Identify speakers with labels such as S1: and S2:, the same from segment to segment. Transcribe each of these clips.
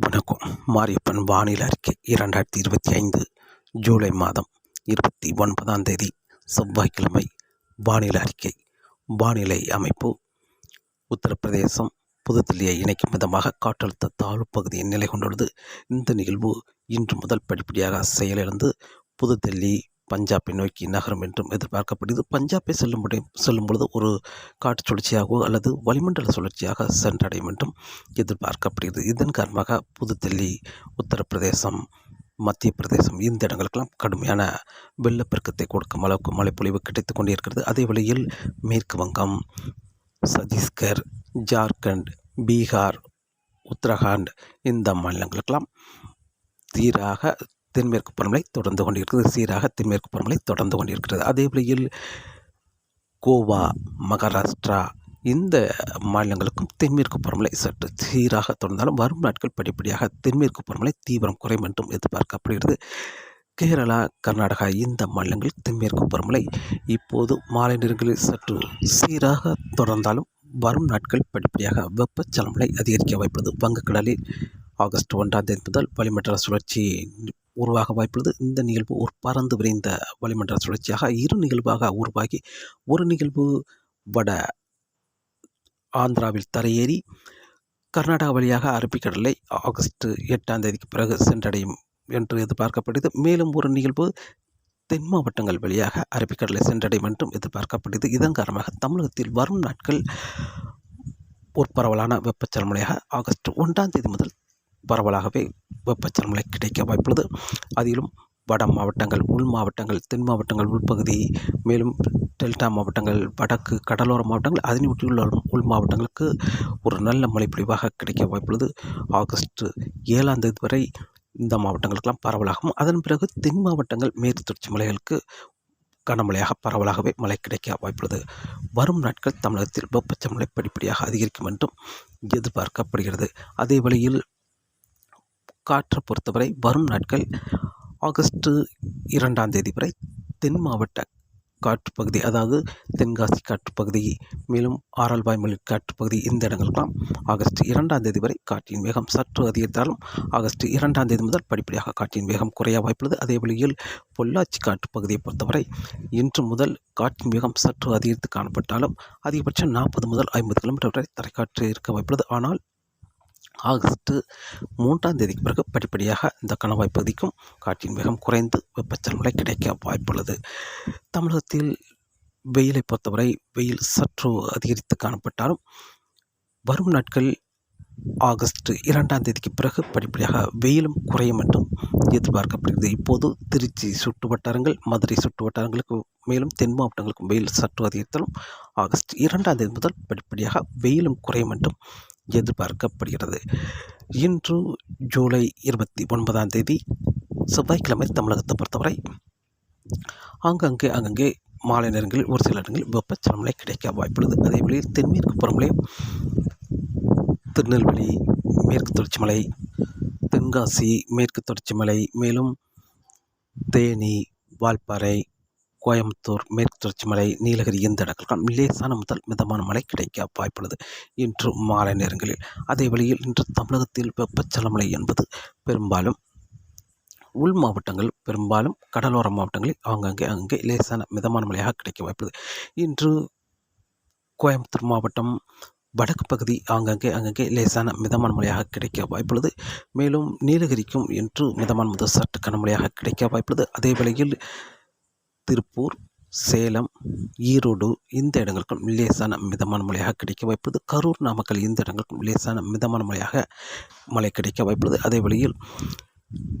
S1: வணக்கம். மாரியப்பன் வானிலை அறிக்கை இரண்டாயிரத்தி இருபத்தி ஐந்து ஜூலை மாதம் இருபத்தி ஒன்பதாம் தேதி செவ்வாய்க்கிழமை. வானிலை அறிக்கை. வானிலை அமைப்பு. உத்தரப்பிரதேசம் புதுதில்லியை இணைக்கும் விதமாக காற்றழுத்த தாழ்வு பகுதியின் நிலை கொண்டுள்ளது. இந்த நிகழ்வு இன்று முதல் படிப்படியாக செயலிழந்து புதுதில்லி பஞ்சாபை நோக்கி நகரும் என்றும் எதிர்பார்க்கப்படுகிறது. பஞ்சாபை செல்லும் செல்லும் பொழுது ஒரு காற்று சுழற்சியாகவோ அல்லது வளிமண்டல சுழற்சியாக சென்றடையும் என்றும் எதிர்பார்க்கப்படுகிறது. இதன் காரணமாக புதுதில்லி உத்தரப்பிரதேசம் மத்திய பிரதேசம் இந்த இடங்களுக்கெல்லாம் கடுமையான வெள்ளப்பெருக்கத்தை கொடுக்கும் அளவுக்கு மழைப்பொழிவு கிடைத்து கொண்டே இருக்கிறது அதே வழியில் மேற்கு வங்கம் சத்தீஸ்கர் ஜார்க்கண்ட் பீகார் உத்தரகாண்ட் இந்த மாநிலங்களுக்கெல்லாம் தீராக தென்மேற்கு பருவமழை தொடர்ந்து கொண்டிருக்கிறது. சீராக தென்மேற்கு பருவமழை தொடர்ந்து கொண்டிருக்கிறது. அதே வழியில் கோவா மகாராஷ்டிரா இந்த மாநிலங்களுக்கும் தென்மேற்கு பருவமழை சற்று சீராக தொடர்ந்தாலும் வரும் நாட்கள் படிப்படியாக தென்மேற்கு பருவமழை தீவிரம் குறையும் என்றும் எதிர்பார்க்கப்படுகிறது. கேரளா கர்நாடகா இந்த மாநிலங்கள் தென்மேற்கு பருவமழை இப்போது மாலை நேரங்களில் சற்று சீராக தொடர்ந்தாலும் வரும் நாட்கள் படிப்படியாக வெப்பச்சலமலை அதிகரிக்க வாய்ப்புள்ளது வங்கக்கடலில் ஆகஸ்ட் ஒன்றாம் தேதி முதல் வளிமண்டல சுழற்சி உருவாக வாய்ப்புள்ளது. இந்த நிகழ்வு ஒரு பறந்து விரைந்த வளிமண்டல சுழற்சியாக இரு நிகழ்வாக உருவாகி ஒரு நிகழ்வு வட ஆந்திராவில் தரையேறி கர்நாடகா வழியாக அரபிக்கடலை ஆகஸ்ட் எட்டாம் தேதிக்கு பிறகு சென்றடையும் என்று எதிர்பார்க்கப்படுகிறது. மேலும் ஒரு நிகழ்வு தென் மாவட்டங்கள் வழியாக அரபிக்கடலை சென்றடையும் என்றும் எதிர்பார்க்கப்படுகிறது. இதன் காரணமாக தமிழகத்தில் வரும் நாட்கள் ஒரு பரவலான வெப்பச்சலமுறையாக ஆகஸ்ட் ஒன்றாம் தேதி முதல் பரவலாகவே வெப்பச்சலமலை கிடைக்க வாய்ப்புள்ளது. அதிலும் வட மாவட்டங்கள் உள் மாவட்டங்கள் தென் மாவட்டங்கள் உள்பகுதி மேலும் டெல்டா மாவட்டங்கள் வடக்கு கடலோர மாவட்டங்கள் அதனை ஒட்டியுள்ள உள் மாவட்டங்களுக்கு ஒரு நல்ல மழைப்பொழிவாக கிடைக்க வாய்ப்புள்ளது. ஆகஸ்ட் ஏழாம் தேதி வரை இந்த மாவட்டங்களுக்கெல்லாம் பரவலாகவும் அதன் பிறகு தென் மாவட்டங்கள் மேற்கு தொடர்ச்சி மலைகளுக்கு கனமழையாக பரவலாகவே மழை கிடைக்க வாய்ப்புள்ளது. வரும் நாட்கள் தமிழகத்தில் வெப்பச்சமலை படிப்படியாக அதிகரிக்கும் என்றும் எதிர்பார்க்கப்படுகிறது. அதே வழியில் காற்றை பொறுத்தவரை வரும் நாட்கள் ஆகஸ்ட்டு இரண்டாம் தேதி வரை தென் மாவட்ட காற்றுப்பகுதி அதாவது தென்காசி காற்றுப்பகுதி மேலும் ஆரல்வாய்மொழி காற்றுப்பகுதி இந்த இடங்களுக்கெல்லாம் ஆகஸ்ட் இரண்டாம் தேதி வரை காற்றின் வேகம் சற்று அதிகரித்தாலும் ஆகஸ்ட் இரண்டாம் தேதி முதல் படிப்படியாக காற்றின் வேகம் குறைய வாய்ப்புள்ளது. அதே வழியில் பொள்ளாச்சி காற்றுப்பகுதியை பொறுத்தவரை இன்று முதல் காற்றின் வேகம் சற்று அதிகரித்து காணப்பட்டாலும் அதிகபட்சம் நாற்பது முதல் ஐம்பது கிலோமீட்டர் வரை தரைக்காற்று இருக்க வாய்ப்புள்ளது. ஆனால் ஆகஸ்ட்டு மூன்றாம் தேதிக்கு பிறகு படிப்படியாக இந்த கணவாய் பகுதிக்கும் காற்றின் வேகம் குறைந்து வெப்பச்சலமழை கிடைக்க வாய்ப்புள்ளது. தமிழகத்தில் வெயிலை பொறுத்தவரை வெயில் சற்று அதிகரித்து காணப்பட்டாலும் வரும் நாட்கள் ஆகஸ்ட் இரண்டாம் தேதிக்கு பிறகு படிப்படியாக வெயிலும் குறையும் என்றும் எதிர்பார்க்கப்படுகிறது. இப்போது திருச்சி சுற்று வட்டாரங்கள் மதுரை சுற்று வட்டாரங்களுக்கு மேலும் தென் மாவட்டங்களுக்கும் வெயில் சற்று அதிகரித்தாலும் ஆகஸ்ட் இரண்டாம் தேதி முதல் படிப்படியாக வெயிலும் குறையும் என்றும் எதிர்பார்க்கப்படுகிறது. இன்று ஜூலை இருபத்தி ஒன்பதாம் தேதி செவ்வாய்க்கிழமை தமிழகத்தை பொறுத்தவரை ஆங்காங்கே அங்கங்கே மாலை நேரங்களில் ஒரு சில இடங்களில் வெப்பச்சலமலை கிடைக்க வாய்ப்புள்ளது. அதே வழி தென்மேற்கு புறமலே திருநெல்வேலி மேற்கு தொடர்ச்சி மலை தென்காசி மேற்கு தொடர்ச்சி மலை மேலும் தேனி வால்பாறை கோயம்புத்தூர் மேற்கு தொடர்ச்சி மலை நீலகிரி இந்த இடங்களுக்கெல்லாம் லேசான முதல் மிதமான மழை கிடைக்க வாய்ப்புள்ளது. இன்று மாலை நேரங்களில் அதே வழியில் இன்று தமிழகத்தில் வெப்பச்சல மழை என்பது பெரும்பாலும் உள் மாவட்டங்கள் பெரும்பாலும் கடலோர மாவட்டங்களில் ஆங்காங்கே அங்கே லேசான மிதமான மழையாக கிடைக்க வாய்ப்புள்ளது. இன்று கோயம்புத்தூர் மாவட்டம் வடக்கு பகுதி ஆங்காங்கே அங்கங்கே லேசான மிதமான மழையாக கிடைக்க வாய்ப்புள்ளது. மேலும் நீலகிரிக்கும் இன்று மிதமான முதல் சற்று கனமழையாக கிடைக்க வாய்ப்புள்ளது. அதே வேளையில் திருப்பூர் சேலம் ஈரோடு இந்த இடங்களுக்கும் லேசான மிதமான மழையாக கிடைக்க வாய்ப்புள்ளது. கரூர் நாமக்கல் இந்த இடங்களுக்கும் லேசான மிதமான மழையாக மழை கிடைக்க வாய்ப்புள்ளது. அதே வழியில்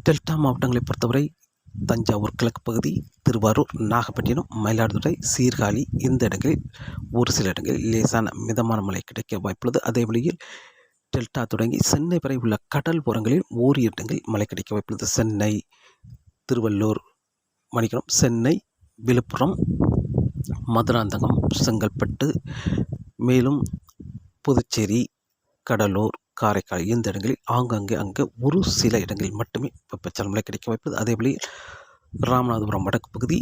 S1: டெல்டா மாவட்டங்களை பொறுத்தவரை தஞ்சாவூர் கிழக்கு பகுதி திருவாரூர் நாகப்பட்டினம் மயிலாடுதுறை சீர்காழி இந்த இடங்களில் ஒரு சில இடங்களில் லேசான மிதமான மழை கிடைக்க வாய்ப்புள்ளது. அதே வழியில் டெல்டா தொடங்கி சென்னை வரை உள்ள கடல் புறங்களில் ஓரிரு இடங்களில் மழை கிடைக்க வாய்ப்புள்ளது. சென்னை திருவள்ளூர் மணிக்கணும் சென்னை விழுப்புரம் மதுராந்தகம் செங்கல்பட்டு மேலும் புதுச்சேரி கடலூர் காரைக்கால் இந்த இடங்களில் ஆங்காங்கே அங்கே ஒரு சில இடங்களில் மட்டுமே வெப்பச்சலமலை கிடைக்க வாய்ப்பது அதேபோல ராமநாதபுரம் வடக்கு பகுதி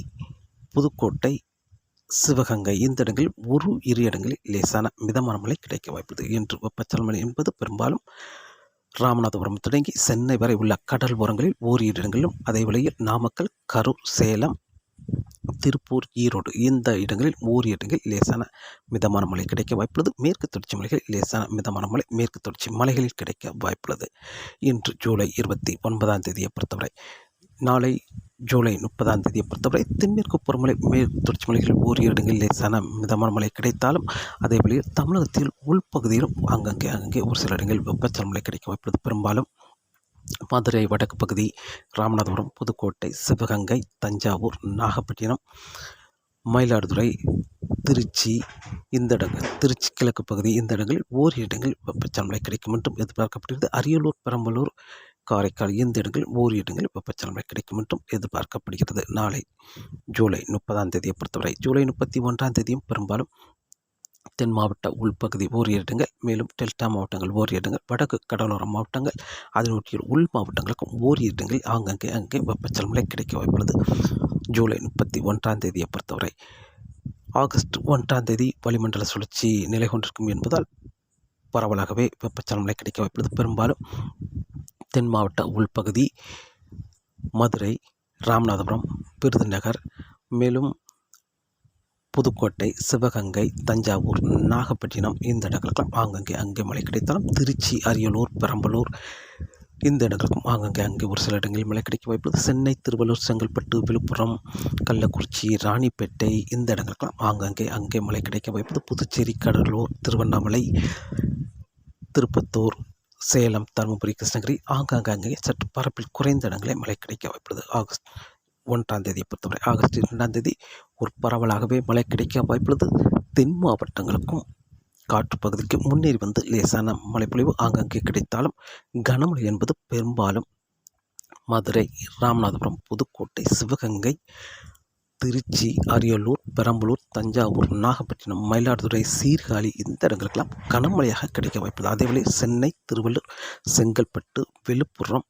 S1: புதுக்கோட்டை சிவகங்கை இந்த இடங்களில் ஒரு இரு இடங்களில் லேசான மிதமான மழை கிடைக்க வாய்ப்புது என்று வெப்பச்சலமலை என்பது பெரும்பாலும் ராமநாதபுரம் தொடங்கி சென்னை வரை உள்ள கடல் ஓரங்களில் ஓரிரு இடங்களிலும். அதே வழியில் நாமக்கல் கரூர் சேலம் திருப்பூர் ஈரோடு இந்த இடங்களில் ஓரிய இடங்களில் லேசான மிதமான மழை கிடைக்க வாய்ப்புள்ளது. மேற்கு தொடர்ச்சி மலைகளில் லேசான மிதமான மழை மேற்கு தொடர்ச்சி மலைகளில் கிடைக்க வாய்ப்புள்ளது. இன்று ஜூலை இருபத்தி ஒன்பதாம் தேதியை பொறுத்தவரை நாளை ஜூலை முப்பதாம் தேதியை பொறுத்தவரை தென்மேற்கு பருவமழை மேற்கு தொடர்ச்சி மலைகளில் ஓரிய இடங்களில் லேசான மிதமான மழை கிடைத்தாலும் அதே வழியில் தமிழகத்தில் உள்பகுதியிலும் அங்கங்கே அங்கங்கே ஒரு சில இடங்களில் வெப்பச்சலன மழை கிடைக்க வாய்ப்புள்ளது. பெரும்பாலும் மதுரை வடக்கு பகுதி ராமநாதபுரம் புதுக்கோட்டை சிவகங்கை தஞ்சாவூர் நாகப்பட்டினம் மயிலாடுதுறை திருச்சி இந்த இடங்கள் திருச்சி கிழக்கு பகுதி இந்த இடங்களில் ஓரிரு இடங்களில் வெப்பச்சலமழை கிடைக்கும் என்றும் எதிர்பார்க்கப்படுகிறது. அரியலூர் பெரம்பலூர் காரைக்கால் இந்த இடங்களில் ஓரிரு இடங்களில் வெப்பச்சலமழை கிடைக்கும் என்றும் எதிர்பார்க்கப்படுகிறது. நாளை ஜூலை முப்பதாம் தேதியை பொறுத்தவரை ஜூலை முப்பத்தி ஒன்றாம் தேதியும் பெரும்பாலும் தென் மாவட்ட உள்பகுதி ஓரிரு இடங்கள் மேலும் டெல்டா மாவட்டங்கள் ஓரிரு இடங்கள் வடக்கு கடலோர மாவட்டங்கள் அதனுடைய உள் மாவட்டங்களுக்கும் ஓரிரு இடங்களில் ஆங்கங்கே அங்கே வெப்பச்சலன மழை கிடைக்க வாய்ப்புள்ளது. ஜூலை முப்பத்தி ஒன்றாம் தேதியை பொறுத்தவரை ஆகஸ்ட் ஒன்றாம் தேதி வளிமண்டல சுழற்சி நிலை கொண்டிருக்கும் என்பதால் பரவலாகவே வெப்பச்சலன மழை கிடைக்க வாய்ப்புள்ளது. பெரும்பாலும் தென் மாவட்ட உள்பகுதி மதுரை ராமநாதபுரம் விருதுநகர் மேலும் புதுக்கோட்டை சிவகங்கை தஞ்சாவூர் நாகப்பட்டினம் இந்த இடங்களுக்கெல்லாம் ஆங்கங்கே அங்கே மழை கிடைத்தாலும் திருச்சி அரியலூர் பெரம்பலூர் இந்த இடங்களுக்கும் ஆங்கங்கே அங்கே ஒரு சில இடங்களில் மழை கிடைக்க வாய்ப்புள்ளது. சென்னை திருவள்ளூர் செங்கல்பட்டு விழுப்புரம் கள்ளக்குறிச்சி ராணிப்பேட்டை இந்த இடங்களுக்கெல்லாம் ஆங்கங்கே அங்கே மழை கிடைக்க வாய்ப்புள்ளது. புதுச்சேரி கடலூர் திருவண்ணாமலை திருப்பத்தூர் சேலம் தருமபுரி கிருஷ்ணகிரி ஆங்காங்கே அங்கே சற்று பரப்பில் குறைந்த இடங்களே மழை கிடைக்க வாய்ப்புள்ளது. ஆகஸ்ட் ஒன்றாம் தேதியை பொறுத்தவரை ஆகஸ்ட் இரண்டாம் தேதி ஒரு பரவலாகவே மழை கிடைக்க வாய்ப்புள்ளது. தென் மாவட்டங்களுக்கும் காற்று பகுதிக்கு முன்னேறி வந்து லேசான மழைப்பொழிவு ஆங்காங்கே கிடைத்தாலும் கனமழை என்பது பெரும்பாலும் மதுரை ராமநாதபுரம் புதுக்கோட்டை சிவகங்கை திருச்சி அரியலூர் பெரம்பலூர் தஞ்சாவூர் நாகப்பட்டினம் மயிலாடுதுறை சீர்காழி இந்த இடங்களுக்கெல்லாம் கனமழையாக கிடைக்க வாய்ப்புள்ளது. அதேவேளை சென்னை திருவள்ளூர் செங்கல்பட்டு விழுப்புரம்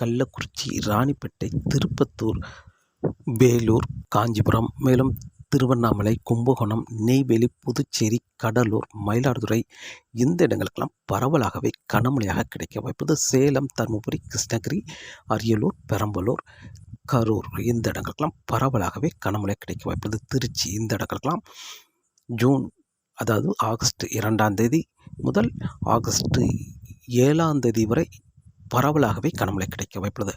S1: கள்ளக்குறிச்சி ராணிப்பேட்டை திருப்பத்தூர் வேலூர் காஞ்சிபுரம் மேலும் திருவண்ணாமலை கும்பகோணம் நெய்வேலி புதுச்சேரி கடலூர் மயிலாடுதுறை இந்த இடங்களுக்கெல்லாம் பரவலாகவே கனமழையாக கிடைக்க வாய்ப்பது சேலம் தருமபுரி கிருஷ்ணகிரி அரியலூர் பெரம்பலூர் கரூர் இந்த இடங்களுக்கெல்லாம் பரவலாகவே கனமழை கிடைக்க வாய்ப்பது திருச்சி இந்த இடங்களுக்கெல்லாம் ஜூன் அதாவது ஆகஸ்ட் இரண்டாம் தேதி முதல் ஆகஸ்ட் ஏழாம் தேதி வரை பரவலாகவே கனமழை கிடைக்க வாய்ப்புள்ளது.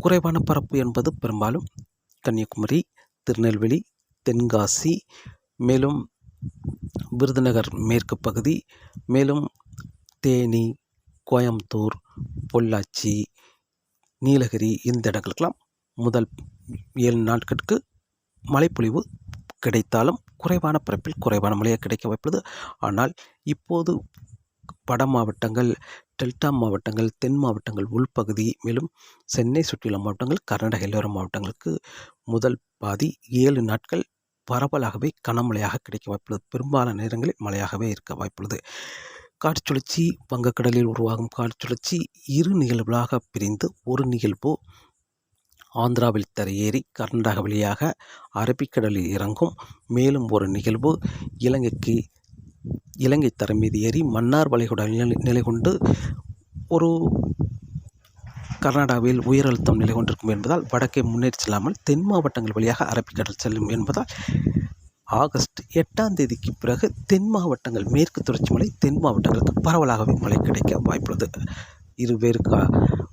S1: குறைவான பரப்பு என்பது பெரும்பாலும் கன்னியாகுமரி திருநெல்வேலி தென்காசி மேலும் விருதுநகர் மேற்கு பகுதி மேலும் தேனி கோயம்புத்தூர் பொள்ளாச்சி நீலகிரி இந்த இடங்களுக்கெல்லாம் முதல் ஏழு நாட்களுக்கு மழைப்பொழிவு கிடைத்தாலும் குறைவான பரப்பில் குறைவான மழையாக கிடைக்க வாய்ப்புள்ளது. ஆனால் இப்போது வட மாவட்டங்கள் டெல்டா மாவட்டங்கள் தென் மாவட்டங்கள் உள்பகுதி மேலும் சென்னை சுற்றியுள்ள மாவட்டங்கள் கர்நாடக எல்லோர மாவட்டங்களுக்கு முதல் பாதி ஏழு நாட்கள் பரவலாகவே கனமழையாக கிடைக்க வாய்ப்புள்ளது. பெரும்பாலான நேரங்களில் மழையாகவே இருக்க வாய்ப்புள்ளது. காற்றுச்சுழற்சி வங்கக்கடலில் உருவாகும் காற்றுச்சுழற்சி இரு நிகழ்வுகளாக பிரிந்து ஒரு நிகழ்வு ஆந்திராவில் தரையேறி கர்நாடக வழியாக அரபிக்கடலில் இறங்கும். மேலும் ஒரு நிகழ்வு இலங்கைக்கு இலங்கை தரம் மீது ஏறி மன்னார் வளைகுடா நிலை நிலை கொண்டு ஒரு கர்நாடகாவில் உயர் அழுத்தம் நிலை கொண்டிருக்கும் என்பதால் வடக்கே முன்னேறி செல்லாமல் தென் மாவட்டங்கள் வழியாக அரபிக்கடல் செல்லும் என்பதால் ஆகஸ்ட் எட்டாம் தேதிக்கு பிறகு தென் மாவட்டங்கள் மேற்கு தொடர்ச்சி மலை தென் மாவட்டங்களுக்கு பரவலாகவே மழை கிடைக்க வாய்ப்புள்ளது. இருவேறு கா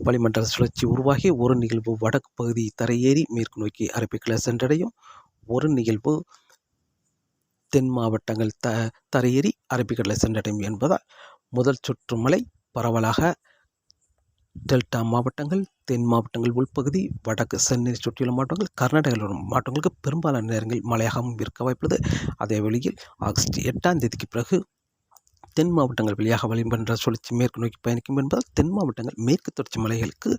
S1: வளிமண்டல சுழற்சி உருவாகி ஒரு நிகழ்வு வடக்கு பகுதி தரையேறி மேற்கு நோக்கி அரபிக்கடலை சென்றடையும். ஒரு நிகழ்வு தென் மாவட்டங்கள் த தரையேறி அரபிக்கடலை சென்றடையும் என்பதால் முதல் சுற்று மழை பரவலாக டெல்டா மாவட்டங்கள் தென் மாவட்டங்கள் உள்பகுதி வடக்கு சென்னை சுற்றியுள்ள மாவட்டங்கள் கர்நாடகாவில் உள்ள மாவட்டங்களுக்கு பெரும்பாலான நேரங்களில் மழையாகவும் இருக்க வாய்ப்புள்ளது. அதே வழியில் ஆகஸ்ட் எட்டாம் தேதிக்கு பிறகு தென் மாவட்டங்கள் வழியாக வழிபன்ற சுழற்சி மேற்கு நோக்கி பயணிக்கும் என்பதால் தென் மாவட்டங்கள் மேற்கு தொடர்ச்சி மலைகளுக்கு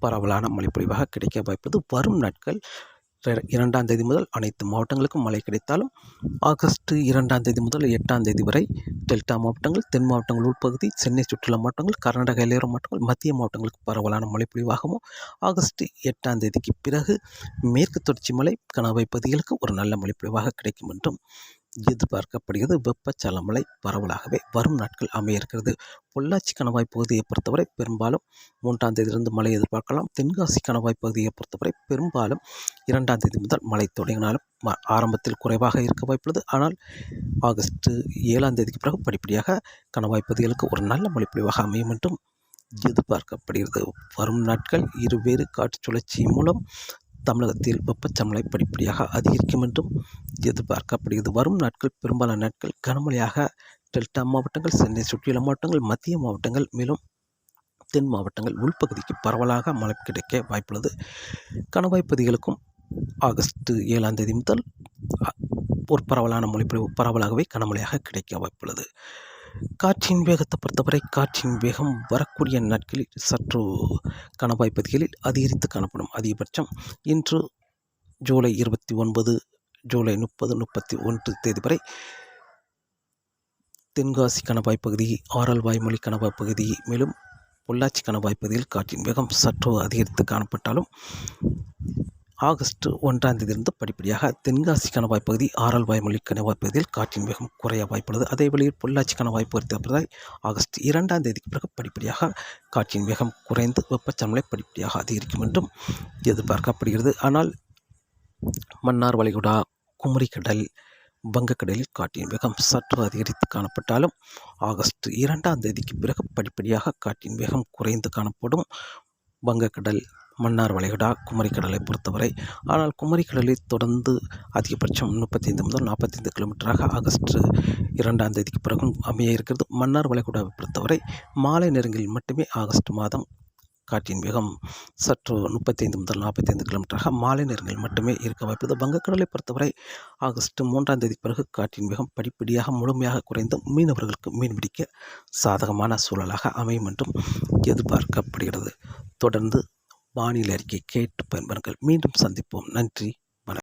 S1: பரவலான மழைப்பொழிவாக கிடைக்க வாய்ப்பது வரும் நாட்கள் இரண்டாம் தேதி முதல் அனைத்து மாவட்டங்களுக்கும் மழை கிடைத்தாலும் ஆகஸ்ட் இரண்டாம் தேதி முதல் எட்டாம் தேதி வரை டெல்டா மாவட்டங்கள் தென் மாவட்டங்கள் உள்பகுதி சென்னை சுற்றுலா மாவட்டங்கள் கர்நாடக எல்லையோர மாவட்டங்கள் மத்திய மாவட்டங்களுக்கு பரவலான மழைப்பொழிவாகவும் ஆகஸ்ட் எட்டாம் தேதிக்கு பிறகு மேற்கு தொடர்ச்சி மலை கனவை பகுதிகளுக்கு ஒரு நல்ல மழைப்பொழிவாக கிடைக்கும் என்றும் எதிர்பார்க்கப்படுகிறது. வெப்பச்சலன மழை பரவலாகவே வரும் நாட்கள் அமைய இருக்கிறது பொள்ளாச்சி கணவாய் பகுதியை பொறுத்தவரை பெரும்பாலும் மூன்றாம் தேதியிலிருந்து மழை எதிர்பார்க்கலாம். தென்காசி கணவாய் பகுதியை பொறுத்தவரை பெரும்பாலும் இரண்டாம் தேதி முதல் மழை தொடங்கினாலும் ம- ஆரம்பத்தில் குறைவாக இருக்க வாய்ப்புள்ளது. ஆனால் ஆகஸ்ட் ஏழாம் தேதிக்கு பிறகு படிப்படியாக கணவாய் பகுதிகளுக்கு ஒரு நல்ல மழை பொழிவாக அமையும் என்றும் எதிர்பார்க்கப்படுகிறது. வரும் நாட்கள் இருவேறு காற்று சுழற்சி மூலம் தமிழகத்தில் வெப்பச்சமலை படிப்படியாக அதிகரிக்கும் என்றும் எதிர்பார்க்கப்படுகிறது. வரும் நாட்கள் பெரும்பாலான நாட்கள் கனமழையாக டெல்டா மாவட்டங்கள் சென்னை சுற்றியுள்ள மாவட்டங்கள் மத்திய மாவட்டங்கள் மேலும் தென் மாவட்டங்கள் உள்பகுதிக்கு பரவலாக மழை கிடைக்க வாய்ப்புள்ளது. கணவாய் பகுதிகளுக்கும் ஆகஸ்ட் ஏழாம் தேதி முதல் ஒரு பரவலான மொழிப்பொழிவு பரவலாகவே கனமழையாக கிடைக்க வாய்ப்புள்ளது. காற்றின் வேகத்தை பொறுத்தவரை காற்றின் வேகம் வரக்கூடிய நாட்களில் சற்று கணவாய் பகுதிகளில் அதிகரித்து காணப்படும். அதிகபட்சம் இன்று ஜூலை இருபத்தி ஒன்பது ஜூலை முப்பது முப்பத்தி ஒன்று தேதி வரை தென்காசி கணவாய் பகுதி ஆரல் வாய்மொழி கணவாய் பகுதி மேலும் பொள்ளாச்சி கணவாய் பகுதியில் காற்றின் வேகம் சற்று அதிகரித்து காணப்பட்டாலும் ஆகஸ்ட் ஒன்றாம் தேதியிலிருந்து படிப்படியாக தென்காசி கணவாய் பகுதி ஆரல் வாய்மொழி கணவாய் பகுதியில் காற்றின் வேகம் குறைய வாய்ப்புள்ளது. அதே வழியில் பொள்ளாச்சி கணவாய் பொறுத்தவரை ஆகஸ்ட் இரண்டாம் தேதிக்கு பிறகு படிப்படியாக காற்றின் வேகம் குறைந்து வெப்பச்சமலை படிப்படியாக அதிகரிக்கும் என்றும் எதிர்பார்க்கப்படுகிறது. ஆனால் மன்னார் வளைகுடா குமரிக்கடல் வங்கக்கடலில் காற்றின் வேகம் சற்று அதிகரித்து காணப்பட்டாலும் ஆகஸ்ட் இரண்டாம் தேதிக்கு பிறகு படிப்படியாக காற்றின் வேகம் குறைந்து காணப்படும் வங்கக்கடல் மன்னார் வளைகுடா குமரிக்கடலை பொறுத்தவரை. ஆனால் குமரிக்கடலை தொடர்ந்து அதிகபட்சம் முப்பத்தைந்து முதல் நாற்பத்தைந்து கிலோமீட்டராக ஆகஸ்ட் இரண்டாம் தேதிக்கு பிறகும் அமைய இருக்கிறது. மன்னார் வளைகுடாவை பொறுத்தவரை மாலை நேரங்களில் மட்டுமே ஆகஸ்ட் மாதம் காற்றின் வேகம் சற்று முப்பத்தைந்து முதல் நாற்பத்தைந்து கிலோமீட்டராக மாலை நேரங்களில் மட்டுமே இருக்க வாய்ப்புள்ளது. வங்கக்கடலை பொறுத்தவரை ஆகஸ்ட் மூன்றாம் தேதி பிறகு காற்றின் வேகம் படிப்படியாக முழுமையாக குறைந்து மீனவர்களுக்கு மீன்பிடிக்க சாதகமான சூழலாக அமையும் என்றும் எதிர்பார்க்கப்படுகிறது. தொடர்ந்து வானிலை அறிக்கை கேட்டு பயன்பெறுங்கள். மீண்டும் சந்திப்போம். நன்றி.